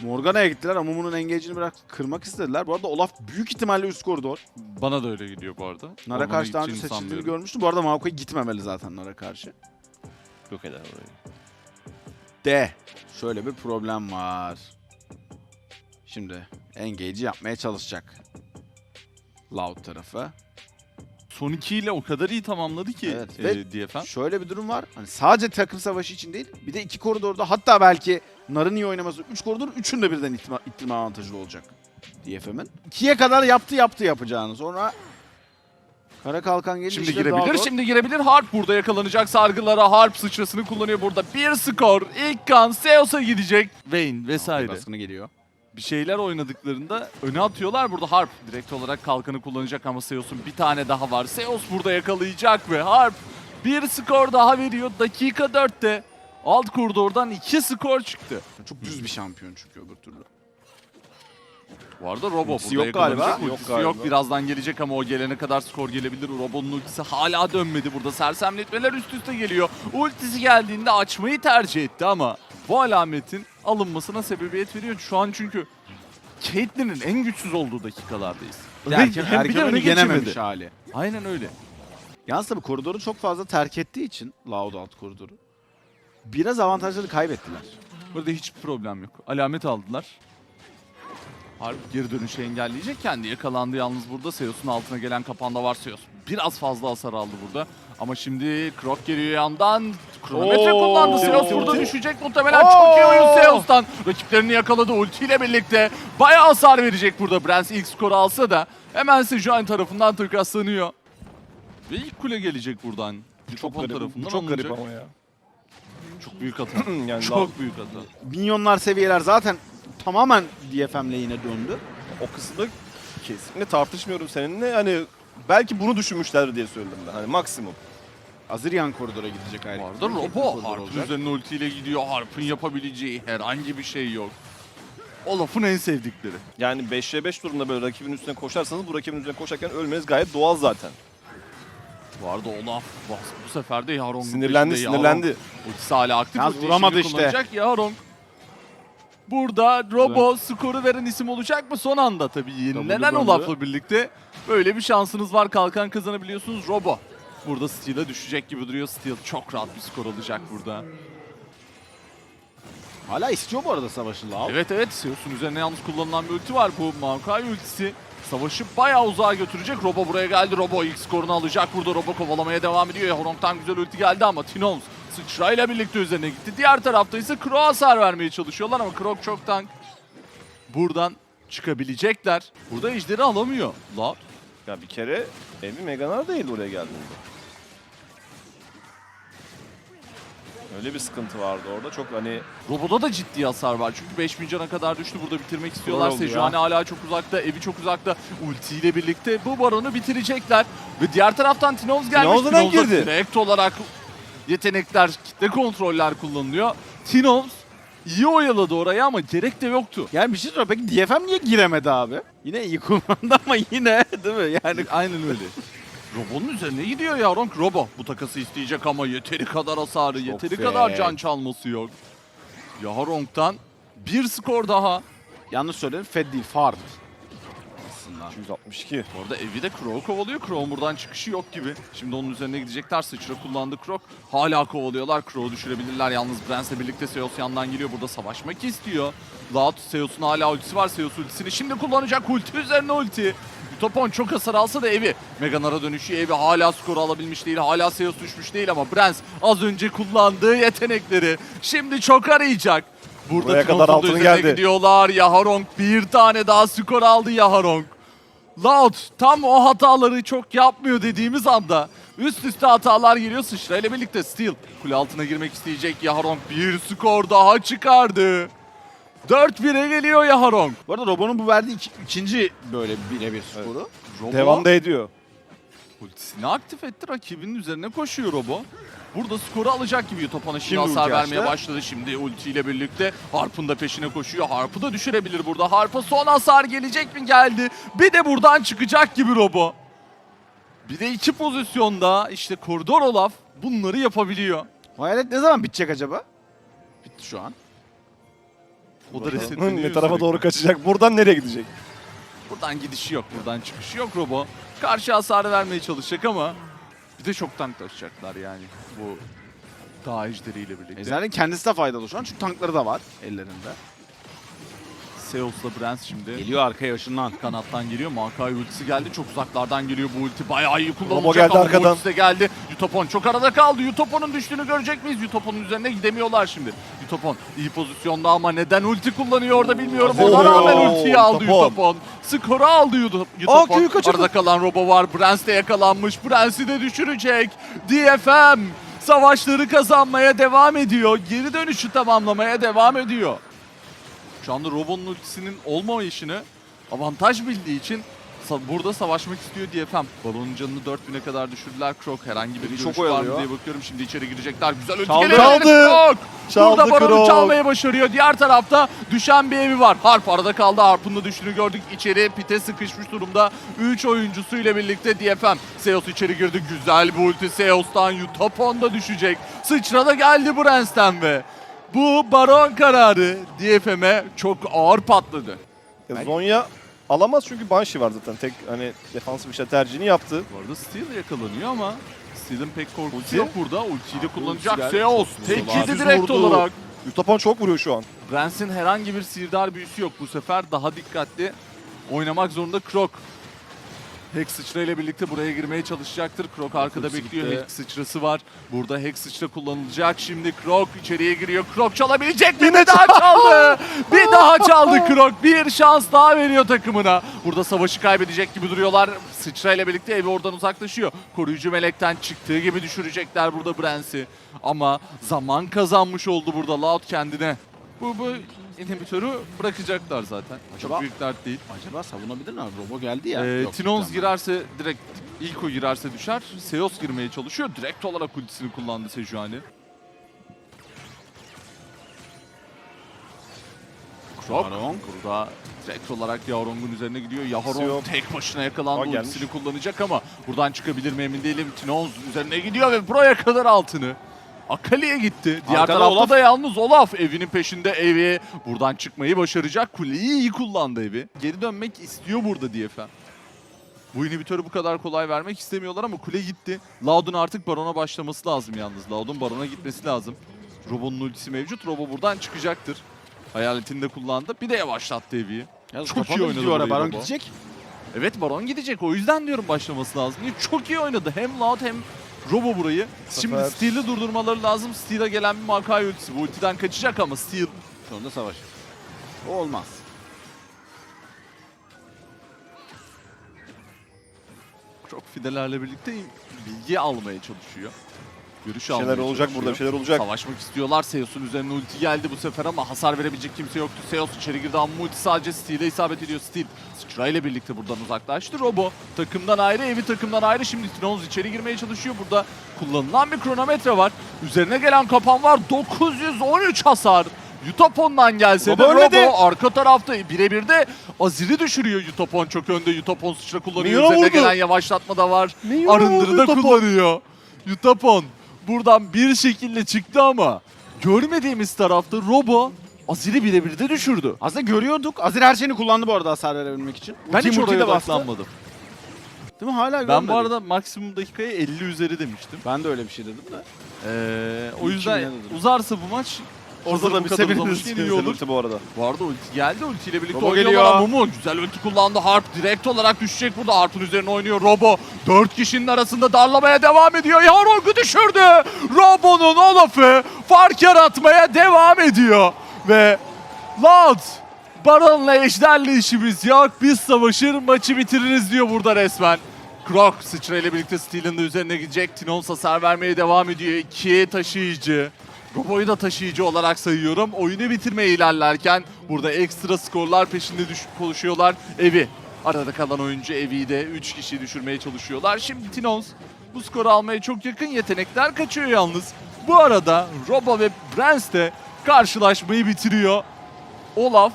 Morgana'ya gittiler. Amumu'nun engage'ini bırak kırmak istediler. Bu arada Olaf büyük ihtimalle üst koridor. Bana da öyle gidiyor bu arada. Nara Ormana karşı daha önce seçildiğini sanmıyorum. görmüştüm. Bu arada Maokai gitmemeli zaten Nara karşı. Yok eder orayı. De. Şöyle bir problem var. Şimdi engage'i yapmaya çalışacak. Loud tarafı. Son 2 ile o kadar iyi tamamladı ki Evet, e, ve DFM. Şöyle bir durum var. Hani sadece takım savaşı için değil. Bir de iki koridorda hatta belki Nar'ın iyi oynaması. Üç koridor üçünde birden ittirme, ittirme avantajlı olacak. DFM'in. İkiye kadar yaptı yaptı yapacağını. Sonra Kara Kalkan gelince Şimdi girebilir, şimdi girebilir. Harp burada yakalanacak sargılara. Harp sıçrasını kullanıyor burada. Bir skor. İlk kan Seos'a gidecek. Vayne vesaire. Baskını geliyor. Bir şeyler oynadıklarında öne atıyorlar. Burada Harp direkt olarak kalkanı kullanacak ama Seos'un bir tane daha var. Seos burada yakalayacak ve Harp bir skor daha veriyor. Dakika 4'te alt koridordan 2 skor çıktı. Çok düz bir şampiyon çünkü öbür türlü. Bu arada Robo Ultisi burada yok galiba. Yok galiba. yok. Birazdan gelecek ama o gelene kadar skor gelebilir. Robo'nun ultisi hala dönmedi burada. Sersemletmeler üst üste geliyor. Ultisi geldiğinde açmayı tercih etti ama bu alametin alınmasına sebebiyet veriyor. Şu an çünkü Caitlyn'in en güçsüz olduğu dakikalardayız. Bir de erken, hem bir de erken yenememiş geçemedi. hali. Aynen öyle. Yalnız tabii koridoru çok fazla terk ettiği için Loud alt koridoru. Biraz avantajları kaybettiler. Burada hiçbir problem yok. Alamet aldılar. Harp geri dönüşü engelleyecek. Kendi yakalandı yalnız burada. Seos'un altına gelen kapanda var Seos. Biraz fazla hasar aldı burada. Ama şimdi Krok geliyor yandan. Kronometre Oo. kullandı. Seos burada düşecek muhtemelen. Oo. Çok iyi oyun Seos'tan. Rakiplerini yakaladı ultiyle birlikte. Bayağı hasar verecek burada. Brans ilk skoru alsa da hemen Sejuani tarafından takaslanıyor. Ve ilk kule gelecek buradan. Çok garip. tarafından Bu çok garip alınacak. ama ya. Çok büyük hata. yani Çok büyük hata. Minyonlar seviyeler zaten tamamen DFM lane'e döndü. o kısımda kesinlikle tartışmıyorum seninle. Hani belki bunu düşünmüşler diye söyledim ben. Hani maksimum. Aziryan koridora gidecek ayrı. Teknik Robo Harp'ın üzerine ultiyle gidiyor. Harp'ın yapabileceği herhangi bir şey yok. Olaf'ın en sevdikleri. Yani 5'e 5 durumda böyle rakibin üstüne koşarsanız bu rakibin üstüne koşarken ölmeniz gayet doğal zaten. Bu arada Olaf bu sefer de Yaharong'un Sinirlendi peşinde. sinirlendi. Ultisi hala aktif. Yalnız vuramadı işte. kullanacak Yaharong. Burada Robo skoru veren isim olacak mı? Son anda tabii yenilenen. Olaf'la birlikte böyle bir şansınız var. Kalkan kazanabiliyorsunuz. Robo burada Steel'e düşecek gibi duruyor. Steel çok rahat bir skor alacak burada. Hala istiyor bu arada savaşı Loud. Evet evet Seus'un üzerine yalnız kullanılan bir ulti var. Bu Maokai ultisi savaşı bayağı uzağa götürecek. Robo buraya geldi. Robo ilk skorunu alacak. Burada Robo kovalamaya devam ediyor. Horong'dan güzel ulti geldi ama Tinoz sıçrayla birlikte üzerine gitti. Diğer tarafta ise Krok'a hasar vermeye çalışıyorlar ama Krok çok tank. Buradan çıkabilecekler. Burada ejderi alamıyor. La Ya bir kere Evi Meganar değildi oraya geldiğinde. Öyle bir sıkıntı vardı orada. Çok hani Robo'da da ciddi hasar var. Çünkü 5000 cana kadar düştü. Burada bitirmek istiyorlar. oldu ya. Sejuani hala çok uzakta. Evi çok uzakta. Ultiyle birlikte bu baronu bitirecekler. Ve diğer taraftan Tinoz gelmiş. Neden Tinov'da girdi? Direkt olarak yetenekler, kitle kontroller kullanılıyor. Tinoz iyi oyaladı orayı ama gerek de yoktu. Yani bir şey sorayım peki DFM niye giremedi abi? Yine iyi kullandı ama yine değil mi? Yani Aynen öyle. Robo'nun üzerine gidiyor ya Ronk. Robo bu takası isteyecek ama yeteri kadar hasarı, Çok yeteri fake. kadar can çalması yok. Yaharonk'tan bir skor daha. yanlış söyledim Fed değil Fard. Aslında. 262. Orada evi de Crow kovalıyor. Crow'un buradan çıkışı yok gibi. Şimdi onun üzerine gidecekler. Sıçra kullandı Crow. Hala kovalıyorlar. Crow'u düşürebilirler. Yalnız Brens'le birlikte Seos yandan geliyor. Burada savaşmak istiyor. Loud Seos'un hala ultisi var. Seos ultisini şimdi kullanacak. Ulti üzerine ulti. Topon çok hasar alsa da evi. Meganara dönüşü evi hala skoru alabilmiş değil. Hala Seos düşmüş değil ama Brens az önce kullandığı yetenekleri şimdi çok arayacak. Burada Buraya kadar altını geldi. gidiyorlar. Yaharong bir tane daha skor aldı Yaharong. Loud tam o hataları çok yapmıyor dediğimiz anda üst üste hatalar geliyor sıçrayla birlikte Steel kule altına girmek isteyecek Yaharong bir skor daha çıkardı. 4-1'e geliyor Yaharong. Bu arada Robo'nun bu verdiği iki- ikinci böyle birebir skoru. Robo Devamda ediyor. ultisini aktif etti rakibinin üzerine koşuyor Robo. Burada skoru alacak gibi Topan'a şimdi Şimdi hasar ulti vermeye açtı. başladı. Şimdi ultiyle birlikte Harp'ın da peşine koşuyor. Harp'ı da düşürebilir burada. Harp'a son hasar gelecek mi geldi? Bir de buradan çıkacak gibi Robo. Bir de iki pozisyonda işte koridor Olaf bunları yapabiliyor. Hayalet ne zaman bitecek acaba? Bitti şu an. O da Bakalım. resetleniyor ne tarafa doğru kaçacak? Buradan nereye gidecek? Buradan gidişi yok, buradan çıkışı yok Robo. Karşı hasar vermeye çalışacak ama bir de çok tanklaşacaklar yani bu dağ ejderiyle birlikte. Ejder'in kendisi de faydalı şu an çünkü tankları da var ellerinde. Seos'la Brans şimdi Geliyor arkaya ışınlan. kanattan geliyor. Makai ultisi geldi. Çok uzaklardan geliyor bu ulti. Bayağı iyi Robo kullanılacak geldi ama arkadan. ultisi de geldi. Yutopon çok arada kaldı. Yutopon'un düştüğünü görecek miyiz? Yutopon'un üzerine gidemiyorlar şimdi. Yutopon iyi pozisyonda ama neden ulti kullanıyor orada bilmiyorum. Ona rağmen ultiyi aldı Yutopon. Yutopon. Skoru aldı Yuto- Yutopon. Arada kalan Robo var. Brans de yakalanmış. Brans'i de düşürecek. DFM savaşları kazanmaya devam ediyor. Geri dönüşü tamamlamaya devam ediyor. Şu anda Robo'nun ultisinin olmayışını avantaj bildiği için burada savaşmak istiyor DFM. Balonun canını 4000'e kadar düşürdüler. Croc herhangi bir Çok var mı diye bakıyorum. Şimdi içeri girecekler. Güzel ulti Çaldı. Çaldı. Croc. Çaldı Burada Baron'u Croc. çalmayı başarıyor. Diğer tarafta düşen bir evi var. Harp arada kaldı. Harp'ın da düştüğünü gördük. İçeri pite sıkışmış durumda. 3 oyuncusuyla birlikte DFM. Seos içeri girdi. Güzel bir ulti Seos'tan. Yutapon da düşecek. Sıçra da geldi Brens'ten ve bu Baron kararı DFM'e çok ağır patladı. Ya Zonya alamaz çünkü Banshee var zaten. Tek hani defansif işte tercihini yaptı. Bu arada Steel yakalanıyor ama Steel'in pek korkusu Ulti? yok burada. Ultiyi de kullanacak. Seos. Çok Tek yedi direkt vurdu. olarak. Yutapon çok vuruyor şu an. Brens'in herhangi bir sihirdar büyüsü yok bu sefer. Daha dikkatli oynamak zorunda Krok. Hex sıçra ile birlikte buraya girmeye çalışacaktır. Krok arkada Ultisi bekliyor. gitti. Hex sıçrası var. Burada Hex sıçra kullanılacak. Şimdi Krok içeriye giriyor. Krok çalabilecek mi? Bir daha çaldı. bir daha çaldı Krok. Bir şans daha veriyor takımına. Burada savaşı kaybedecek gibi duruyorlar. Sıçra ile birlikte evi oradan uzaklaşıyor. Koruyucu melekten çıktığı gibi düşürecekler burada Brens'i. Ama zaman kazanmış oldu burada Loud kendine. Bu, bu inhibitörü bırakacaklar zaten. Acaba- Çok büyük dert değil. Acaba savunabilir mi? Robo geldi ya. Ee, Yok, Tinons girerse direkt ilk o girerse düşer. Seos girmeye çalışıyor. Direkt olarak ultisini kullandı Sejuani. Krok Baron. burada direkt olarak Yahrong'un üzerine gidiyor. Yahorong Sion. tek başına yakalandı. Ultisini kullanacak ama buradan çıkabilir mi emin değilim. Tinons üzerine gidiyor ve buraya kadar altını. Akali'ye gitti. Diğer Arkada tarafta Olaf. da yalnız Olaf evinin peşinde evi. Buradan çıkmayı başaracak. Kuleyi iyi kullandı evi. Geri dönmek istiyor burada DFM. Bu inhibitörü bu kadar kolay vermek istemiyorlar ama kule gitti. Loud'un artık Baron'a başlaması lazım yalnız. Loud'un Baron'a gitmesi lazım. Robo'nun ultisi mevcut. Robo buradan çıkacaktır. Hayaletini de kullandı. Bir de yavaşlattı eviyi. Yalnız Çok iyi oynadı burayı Baron Robo. gidecek. Evet Baron gidecek. O yüzden diyorum başlaması lazım. Çok iyi oynadı. Hem Loud hem Robo burayı. Şimdi sefer- Steel'i durdurmaları lazım. Steel'e gelen bir Makai ultisi. Bu ultiden kaçacak ama Steel Sonunda savaş. O olmaz. çok fidelerle birlikte bilgi almaya çalışıyor. Görüş şeyler olacak burada bir şeyler olacak. Savaşmak istiyorlar. Seos'un üzerine ulti geldi bu sefer ama hasar verebilecek kimse yoktu. Seos içeri girdi ama ulti sadece Steel'e isabet ediyor. Steel Sıçra ile birlikte buradan uzaklaştı. Robo takımdan ayrı, evi takımdan ayrı. Şimdi Tinoz içeri girmeye çalışıyor. Burada kullanılan bir kronometre var. Üzerine gelen kapan var. 913 hasar. Yutapon'dan gelse Robo de ölmedi. Robo arka tarafta birebir de Azir'i düşürüyor. Yutapon çok önde. Yutapon sıçra kullanıyor. Minyona Üzerine vurdu. gelen yavaşlatma da var. Minyona Arındırı vurdu da Yutapon. kullanıyor. Yutapon buradan bir şekilde çıktı ama görmediğimiz tarafta Robo Azir'i birebir de düşürdü. Aslında görüyorduk. Azir her şeyini kullandı bu arada hasar verebilmek için. Ben Ulti hiç oraya de odaklanmadım. Değil mi? Hala Ben görmedik. bu arada maksimum dakikaya 50 üzeri demiştim. Ben de öyle bir şey dedim de. Ee, o yüzden uzarsa bu maç Orada da bir kadar sebebi uzamışken iyi olur. bu arada. Bu arada ulti geldi. Ultiyle birlikte Robo oynuyorlar geliyor. ama Mumu güzel ulti kullandı. Harp direkt olarak düşecek burada. Harp'ın üzerine oynuyor Robo. Dört kişinin arasında darlamaya devam ediyor. Yarong'u düşürdü. Robo'nun Olaf'ı fark yaratmaya devam ediyor. Ve Loud Baron'la Ejder'le işimiz yok. Biz savaşır maçı bitiririz diyor burada resmen. Krok sıçrayla birlikte Steel'in de üzerine gidecek. Tinons hasar vermeye devam ediyor. İki taşıyıcı. Robo'yu da taşıyıcı olarak sayıyorum. Oyunu bitirmeye ilerlerken burada ekstra skorlar peşinde düş konuşuyorlar. Evi. Arada kalan oyuncu Evi'yi de 3 kişi düşürmeye çalışıyorlar. Şimdi Tinons bu skoru almaya çok yakın yetenekler kaçıyor yalnız. Bu arada Robo ve Brans de karşılaşmayı bitiriyor. Olaf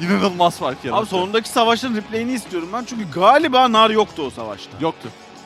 inanılmaz fark yarattı. Abi sonundaki savaşın replay'ini istiyorum ben. Çünkü galiba nar yoktu o savaşta. Yoktu.